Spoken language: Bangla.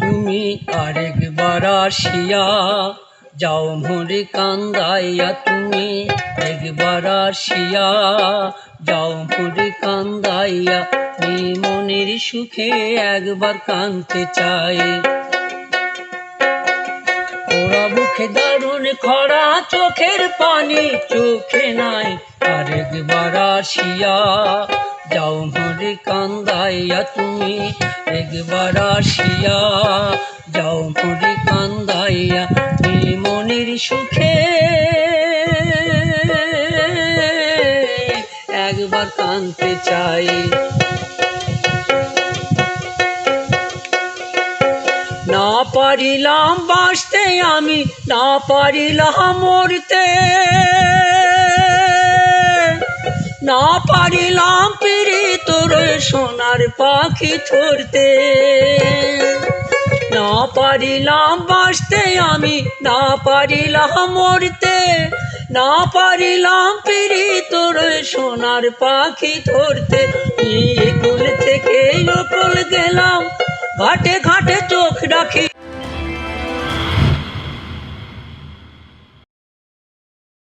তুমি আরেকবার আসিয়া যাও মোরে কান্দাইয়া তুমি একবার আসিয়া যাও মোরে কান্দাইয়া মনের সুখে একবার কানতে চাই ওরা মুখে দারুণ খরা, চোখের পানি, চোখে নাই আরেকবার আসিয়া যাও মোরে কান্দাইয়া তুমি, একবার আসিয়া যাও মোরে কান্দাইয়া এই মনের সুখে। একবার কানতে চাই। না পারিলাম বাঁচতে, আমি না পারিলাম মরতে। না পারিলাম পিড়ি তোর সোনার পাখি ধরতে। না পারিলাম বাঁচতে, আমি না পারিলাম মরতে। না পারিলাম পিড়ি তোর সোনার পাখি ধরতে। কুল থেকে লোকল গেলাম, ঘাটে ঘাটে চোখ